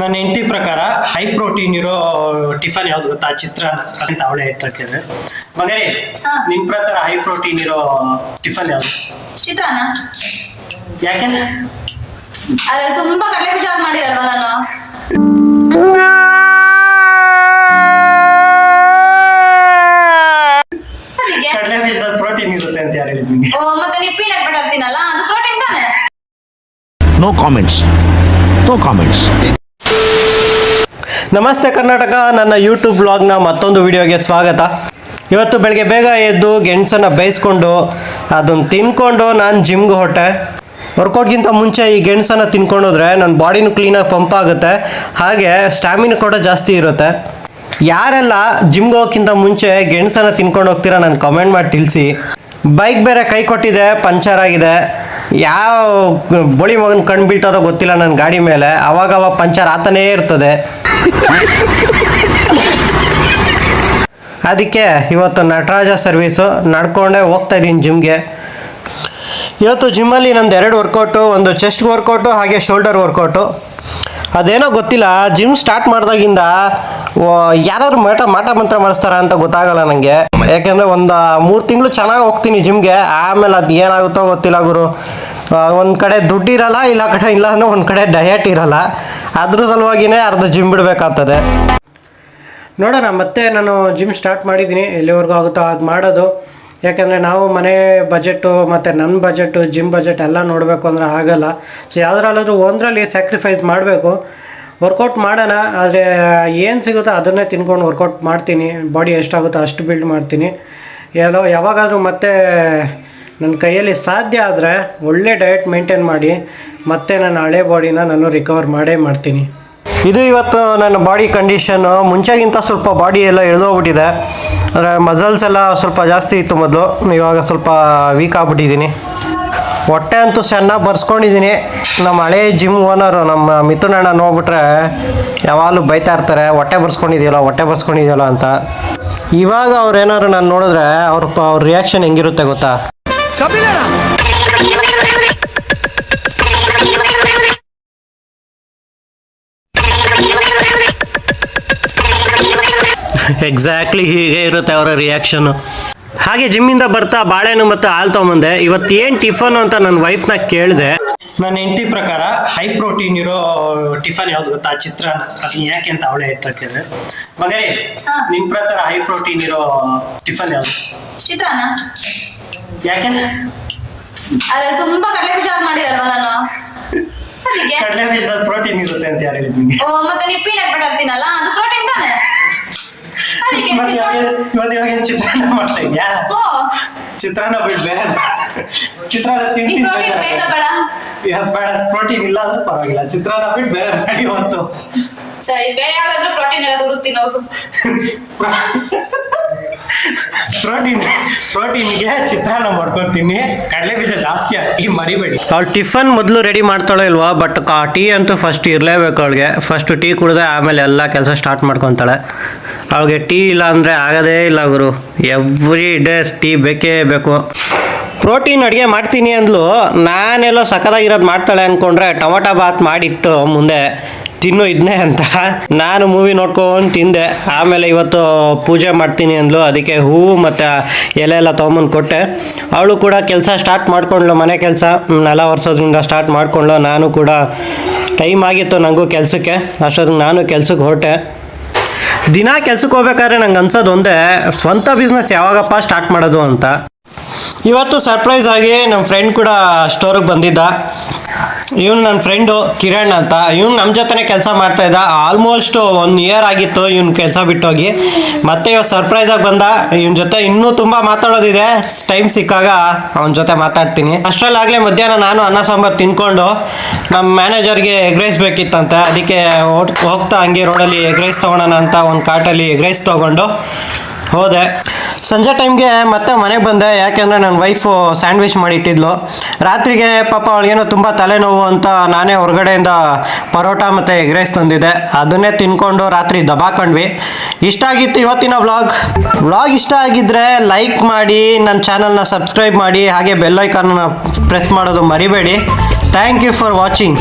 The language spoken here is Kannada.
ನನ್ನ ಹೆಂಡತಿ ಪ್ರಕಾರ ಹೈ ಪ್ರೋಟೀನ್ ಇರೋ ಟಿಫನ್ ಯಾವ್ದು ಗೊತ್ತಾ? ಚಿತ್ರಾನ್ನ ಅಂತ ಅವಳೇ ಹೇಳ್ತಾರೆ ಮಗರೇ ನಿಮ್ಮ ನಿಮ್ ಪ್ರಕಾರ ಹೈ ಪ್ರೋಟೀನ್ ಇರೋ ಟಿಫನ್ ಯಾವ್ದು? ಚಿತ್ರಾನ್ನ. ಯಾಕೆ? ಅದ್ರಲ್ಲಿ ತುಂಬಾ ಕಡಲೆ ಹಾಕಿ ಮಾಡಿರಲ್ವಾ ನಾನು? ಅದಕ್ಕೆ? ಕಡಲೆ ಬೀಜದಲ್ಲಿ ಪ್ರೋಟೀನ್ ಇರುತ್ತೆ ಅಂತ ಯಾರು ಹೇಳಿದ್ ನಿಮ್ಗೆ? ಓ ಮತ್ತೆ ನೀವು ಪೀನಟ್ ಬಟರ್ ತಿನ್ನಲ್ಲ? ಅದು ಪ್ರೋಟೀನ್ ತಾನೆ? No comments. No comments. ನಮಸ್ತೆ ಕರ್ನಾಟಕ, ನನ್ನ ಯೂಟ್ಯೂಬ್ ಬ್ಲಾಗ್ನ ಮತ್ತೊಂದು ವಿಡಿಯೋಗೆ ಸ್ವಾಗತ. ಇವತ್ತು ಬೆಳಗ್ಗೆ ಬೇಗ ಎದ್ದು ಗೆಣಸನ್ನು ಬೇಯಿಸ್ಕೊಂಡು ಅದನ್ನು ತಿನ್ಕೊಂಡು ನಾನು ಜಿಮ್ಗೆ ಹೊಟ್ಟೆ ವರ್ಕೌಟ್ಗಿಂತ ಮುಂಚೆ ಈ ಗೆಣಸನ್ನು ತಿನ್ಕೊಂಡೋದ್ರೆ ನನ್ನ ಬಾಡಿನೂ ಕ್ಲೀನಾಗಿ ಪಂಪ್ ಆಗುತ್ತೆ, ಹಾಗೆ ಸ್ಟ್ಯಾಮಿನ ಕೂಡ ಜಾಸ್ತಿ ಇರುತ್ತೆ. ಯಾರೆಲ್ಲ ಜಿಮ್ಗೆ ಹೋಗೋಕ್ಕಿಂತ ಮುಂಚೆ ಗೆಣಸನ್ನು ತಿನ್ಕೊಂಡು ಹೋಗ್ತೀರಾ ನಾನು ಕಮೆಂಟ್ ಮಾಡಿ ತಿಳಿಸಿ. ಬೈಕ್ ಬೇರೆ ಕೈ ಕೊಟ್ಟಿದೆ, ಪಂಚರ್ ಆಗಿದೆ. ಯಾವ ಬಳಿ ಮಗನ ಕಣ್ಣು ಬೀಳ್ತದೋ ಗೊತ್ತಿಲ್ಲ ನನ್ನ ಗಾಡಿ ಮೇಲೆ. ಅವಾಗ ಅವಾಗ ಪಂಚರ್ ಆತನೇ ಇರ್ತದೆ. ಅದಕ್ಕೆ ಇವತ್ತು ನಟರಾಜ ಸರ್ವೀಸು ನಡ್ಕೊಂಡೇ ಹೋಗ್ತಾ ಇದ್ದೀನಿ ಜಿಮ್ಗೆ. ಇವತ್ತು ಜಿಮ್ಮಲ್ಲಿ ನಂದು ಎರಡು ವರ್ಕೌಟು ಒಂದು ಚೆಸ್ಟ್ ವರ್ಕೌಟು ಹಾಗೆ ಶೋಲ್ಡರ್ ವರ್ಕೌಟು ಅದೇನೋ ಗೊತ್ತಿಲ್ಲ ಜಿಮ್ ಸ್ಟಾರ್ಟ್ ಮಾಡಿದಾಗಿಂದ ಯಾರು ಮಾಟ ಮಾಟ ಮಂತ್ರ ಮಾಡಿಸ್ತಾರ ಅಂತ ಗೊತ್ತಾಗಲ್ಲ ನನಗೆ ಯಾಕೆಂದರೆ ಒಂದು ಮೂರು ತಿಂಗಳು ಚೆನ್ನಾಗಿ ಹೋಗ್ತೀನಿ ಜಿಮ್ಗೆ ಆಮೇಲೆ ಅದು ಏನಾಗುತ್ತೋ ಗೊತ್ತಿಲ್ಲ ಗುರು. ಒಂದು ಕಡೆ ದುಡ್ಡು ಇರಲ್ಲ, ಇಲ್ಲ ಕಡೆ ಇಲ್ಲ ಅಂದ್ರೆ ಒಂದು ಕಡೆ ಡಯಟ್ ಇರಲ್ಲ. ಅದ್ರ ಸಲುವಾಗಿನೇ ಅರ್ಧ ಜಿಮ್ ಬಿಡಬೇಕಾಗ್ತದೆ. ನೋಡೋಣ, ಮತ್ತೆ ನಾನು ಜಿಮ್ ಸ್ಟಾರ್ಟ್ ಮಾಡಿದ್ದೀನಿ, ಎಲ್ಲಿವರೆಗೂ ಆಗುತ್ತೋ ಅದು ಮಾಡೋದು. ಯಾಕಂದರೆ ನಾವು ಮನೆ ಬಜೆಟು ಮತ್ತು ನನ್ನ ಬಜೆಟು ಜಿಮ್ ಬಜೆಟ್ ಎಲ್ಲ ನೋಡಬೇಕು ಅಂದರೆ ಆಗಲ್ಲ. ಸೊ ಯಾವುದ್ರಲ್ಲಾದರೂ ಒಂದರಲ್ಲಿ ಸ್ಯಾಕ್ರಿಫೈಸ್ ಮಾಡಬೇಕು. ವರ್ಕೌಟ್ ಮಾಡೋಣ, ಆದರೆ ಏನು ಸಿಗುತ್ತೋ ಅದನ್ನೇ ತಿನ್ಕೊಂಡು ವರ್ಕೌಟ್ ಮಾಡ್ತೀನಿ. ಬಾಡಿ ಎಷ್ಟಾಗುತ್ತೋ ಅಷ್ಟು ಬಿಲ್ಡ್ ಮಾಡ್ತೀನಿ. ಎಲ್ಲೋ ಯಾವಾಗಾದರೂ ಮತ್ತೆ ನನ್ನ ಕೈಯಲ್ಲಿ ಸಾಧ್ಯ ಆದರೆ ಒಳ್ಳೆ ಡಯಟ್ ಮೇಂಟೈನ್ ಮಾಡಿ, ಮತ್ತೆ ನನ್ನ ಹಳೆ ಬಾಡಿನ ನಾನು ರಿಕವರ್ ಮಾಡೇ ಮಾಡ್ತೀನಿ. ಇದು ಇವತ್ತು ನನ್ನ ಬಾಡಿ ಕಂಡೀಷನ್ ಮುಂಚೆಗಿಂತ ಸ್ವಲ್ಪ ಬಾಡಿ ಎಲ್ಲ ಎಳೆದೋಗ್ಬಿಟ್ಟಿದೆ. ಅಂದರೆ ಮಸಲ್ಸ್ ಎಲ್ಲ ಸ್ವಲ್ಪ ಜಾಸ್ತಿ ಇತ್ತು ಮೊದಲು, ಇವಾಗ ಸ್ವಲ್ಪ ವೀಕ್ ಆಗ್ಬಿಟ್ಟಿದ್ದೀನಿ. ಹೊಟ್ಟೆ ಅಂತೂ ಚೆನ್ನಾಗಿ ಬರ್ಸ್ಕೊಂಡಿದ್ದೀನಿ. ನಮ್ಮ ಹಳೆ ಜಿಮ್ ಓನರು ನಮ್ಮ ಮಿಥುನ್ ಅಣ್ಣ ನೋಡ್ಬಿಟ್ರೆ ಯಾವಾಗಲೂ ಬೈತಾ ಇರ್ತಾರೆ, ಹೊಟ್ಟೆ ಬರ್ಸ್ಕೊಂಡಿದೆಯಲ್ಲ ಹೊಟ್ಟೆ ಬರ್ಸ್ಕೊಂಡಿದೆಯಲ್ಲ ಅಂತ. ಇವಾಗ ಅವ್ರು ಏನಾದ್ರು ನಾನು ನೋಡಿದ್ರೆ ಅವ್ರ ಅವ್ರ ರಿಯಾಕ್ಷನ್ ಹೆಂಗಿರುತ್ತೆ ಗೊತ್ತಾ? ಎಕ್ಸಾಕ್ಟ್ಲಿ ಹೀಗೆ ಇರುತ್ತೆ ಅವರ ರಿಯಾಕ್ಷನ್ ಹಾಗೆ ಜಿಮ್ಮಿಂದ ಬರ್ತಾ ಬಾಳೆಹಣ್ಣು ಮತ್ತು ಹಾಲು ತೊಗೊಂಬಂದೆ. ಇವತ್ತು ಏನು ಟಿಫನ್ ಅಂತ ನನ್ನ ವೈಫ್ನ ಕೇಳಿದೆ. ನನ್ನ ಹೆಂಡತಿ ಪ್ರಕಾರ ಹೈ ಪ್ರೋಟೀನ್ ಇರೋ ಟಿಫನ್ ಯಾವ್ದು ಗೊತ್ತಾ? ಚಿತ್ರಾನ್ನ. ಅದು ಯಾಕೆ ಅಂತ ಅವಳೆ ಹೇಳ್ತಾರೆ ಮಗರೇ ಹಾ. ನಿಮ್ ಪ್ರಕಾರ ಹೈ ಪ್ರೋಟೀನ್ ಇರೋ ಟಿಫನ್ ಯಾವ್ದು? ಚಿತ್ರಾನ್ನ. ಯಾಕೆ? ತುಂಬಾ ಕಡಲೆ ಹಾಕಿ ಮಾಡಿರಲ್ವಾ ನಾನು? ಅದಕ್ಕೆ ಕಡಲೆ ಬೀಜದಲ್ಲಿ ಪ್ರೋಟೀನ್ ಇರುತ್ತೆ ಅಂತ ಯಾರು ಹೇಳಿದ್ ನಿಮ್ಗೆ? ಓ ಮತ್ತೆ ನೀವು ಪೀನಟ್ ಬಟರ್ ತಿನ್ನಲ್ಲ? ಅದು ಪ್ರೋಟೀನ್ ತಾನೆ? ಅದಕ್ಕೆ ಮತ್ತೆ ಇವಾಗ ಇವಾಗ ಇವಾಗ ಏನ್ ಚಿತ್ರಾನ್ನ ಮಾಡ್ತಾ ಇದ್ಯಾ? ಓ. ಚಿತ್ರಾನ್ನ ಬಿಡ್ಬೇಡ. ಚಿತ್ರಾನ್ನ ತಿಂತೀನಿ ಪ್ರೋಟೀನ್ ಬೇಕಾ ಬೇಡ? ಇವತ್ತು ಬೇಡ. ಪ್ರೋಟೀನ್ ಇಲ್ಲ ಅಂದ್ರೆ ಪರವಾಗಿಲ್ಲ. ಚಿತ್ರಾನ್ನ ಬಿಟ್ಟು ಬೇರೆ ಮಾಡಿ ಇವತ್ತು. ಸರಿ ಬೇರೆ ಯಾವ್ದಾದ್ರು ಪ್ರೋಟೀನ್ ಎಲ್ಲ ತಿನ್ನೋದು. ಪ್ರೋಟೀನ್ ಪ್ರೋಟೀನ್ಗೆ ಚಿತ್ರಾನ್ನ ಮಾಡ್ಕೊತೀನಿ. ಜಾಸ್ತಿ ಹಾಕಿ ಮರಿಬೇಡಿ. ಅವಳು ಟಿಫನ್ ಮೊದಲು ರೆಡಿ ಮಾಡ್ತಾಳೆ ಇಲ್ವಾ ಬಟ್ ಟೀ ಅಂತೂ ಫಸ್ಟ್ ಇರಲೇಬೇಕು ಅವಳಿಗೆ. ಫಸ್ಟ್ ಟೀ ಕುಡ್ದೆ ಆಮೇಲೆ ಎಲ್ಲ ಕೆಲಸ ಸ್ಟಾರ್ಟ್ ಮಾಡ್ಕೊತಾಳೆ. ಅವಳಿಗೆ ಟೀ ಇಲ್ಲ ಅಂದರೆ ಆಗದೇ ಇಲ್ಲ ಗುರು. ಎವ್ರಿ ಡೇ ಟೀ ಬೇಕೇ ಬೇಕು. ಪ್ರೋಟೀನ್ ಅಡುಗೆ ಮಾಡ್ತೀನಿ ಅಂದ್ಲು. ನಾನೆಲ್ಲೋ ಸಖತ್ತಾಗಿರೋದು ಮಾಡ್ತಾಳೆ ಅಂದ್ಕೊಂಡ್ರೆ ಟೊಮೊಟೊ ಬಾತ್ ಮಾಡಿಟ್ಟು ಮುಂದೆ ತಿನ್ನು ಇದ್ನೇ ಅಂತ. ನಾನು ಮೂವಿ ನೋಡ್ಕೊಂಡು ತಿಂದೆ. ಆಮೇಲೆ ಇವತ್ತು ಪೂಜೆ ಮಾಡ್ತೀನಿ ಅಂದ್ಲು. ಅದಕ್ಕೆ ಹೂವು ಮತ್ತು ಎಲೆ ಎಲ್ಲ ತೊಗೊಂಬಂದು ಕೊಟ್ಟೆ. ಅವಳು ಕೂಡ ಕೆಲಸ ಸ್ಟಾರ್ಟ್ ಮಾಡ್ಕೊಂಡ್ಳು, ಮನೆ ಕೆಲಸ. ನೆಲ ವರ್ಷದಿಂದ ಸ್ಟಾರ್ಟ್ ಮಾಡ್ಕೊಂಡ್ಳು. ನಾನು ಕೂಡ ಟೈಮ್ ಆಗಿತ್ತು ನನಗೂ ಕೆಲಸಕ್ಕೆ. ಅಷ್ಟೊತ್ತಿಗೆ ನಾನು ಕೆಲ್ಸಕ್ಕೆ ಹೊರಟೆ. ದಿನ ಕೆಲ್ಸಕ್ಕೆ ಹೋಗ್ಬೇಕಾದ್ರೆ ನಂಗೆ ಅನ್ಸೋದು ಒಂದೇ, ಸ್ವಂತ ಬಿಸ್ನೆಸ್ ಯಾವಾಗಪ್ಪ ಸ್ಟಾರ್ಟ್ ಮಾಡೋದು ಅಂತ. ಇವತ್ತು ಸರ್ಪ್ರೈಸ್ ಆಗಿ ನಮ್ಮ ಫ್ರೆಂಡ್ ಕೂಡ ಸ್ಟೋರಿಗೆ ಬಂದಿದ್ದ. ಇವನು ನನ್ನ ಫ್ರೆಂಡು ಕಿರಣ್ ಅಂತ. ಇವ್ನು ನಮ್ಮ ಜೊತೆನೇ ಕೆಲಸ ಮಾಡ್ತಾ ಇದ್ದ. ಆಲ್ಮೋಸ್ಟ್ ಒನ್ ಇಯರ್ ಆಗಿತ್ತು ಇವ್ನ ಕೆಲಸ ಬಿಟ್ಟೋಗಿ. ಮತ್ತೆ ಇವಾಗ ಸರ್ಪ್ರೈಸ್ ಆಗಿ ಬಂದ. ಇವನ ಜೊತೆ ಇನ್ನೂ ತುಂಬ ಮಾತಾಡೋದಿದೆ. ಟೈಮ್ ಸಿಕ್ಕಾಗ ಅವನ ಜೊತೆ ಮಾತಾಡ್ತೀನಿ. ಅಷ್ಟರಲ್ಲಾಗಲೇ ಮಧ್ಯಾಹ್ನ ನಾನು ಅನ್ನ ಸಾಂಬಾರು ತಿನ್ಕೊಂಡು ನಮ್ಮ ಮ್ಯಾನೇಜರ್ಗೆ ಎಗ್ ರೈಸ್ ಬೇಕಿತ್ತಂತೆ. ಅದಕ್ಕೆ ಹೋಗ್- ಹೋಗ್ತಾ ಹಂಗೆ ರೋಡಲ್ಲಿ ಎಗ್ ರೈಸ್ ತೊಗೊಳೋಣ ಅಂತ ಒಂದು ಕಾರ್ಟಲ್ಲಿ ಎಗ್ ರೈಸ್ ತೊಗೊಂಡು ಹೋದೆ. ಸಂಜೆ ಟೈಮ್ಗೆ ಮತ್ತೆ ಮನೆಗೆ ಬಂದೆ, ಯಾಕೆಂದರೆ ನನ್ನ ವೈಫು ಸ್ಯಾಂಡ್ವಿಚ್ ಮಾಡಿ ಇಟ್ಟಿದ್ಲು. ರಾತ್ರಿಗೆ ಪಾಪ ಅವಳಿಗೇನೋ ತುಂಬ ತಲೆನೋವು ಅಂತ ನಾನೇ ಹೊರಗಡೆಯಿಂದ ಪರೋಟ ಮತ್ತು ಎಗ್ ರೈಸ್ ತಂದಿದ್ದೆ. ಅದನ್ನೇ ತಿನ್ಕೊಂಡು ರಾತ್ರಿ ದಬಾಕೊಂಡ್ವಿ. ಇಷ್ಟ ಆಗಿತ್ತು ಇವತ್ತಿನ ವ್ಲಾಗ್ ವ್ಲಾಗ್ ಇಷ್ಟ ಆಗಿದ್ದರೆ ಲೈಕ್ ಮಾಡಿ ನನ್ನ ಚಾನಲ್ನ ಸಬ್ಸ್ಕ್ರೈಬ್ ಮಾಡಿ, ಹಾಗೆ ಬೆಲ್ಲೈಕನ್ನ ಪ್ರೆಸ್ ಮಾಡೋದು ಮರಿಬೇಡಿ. Thank you for watching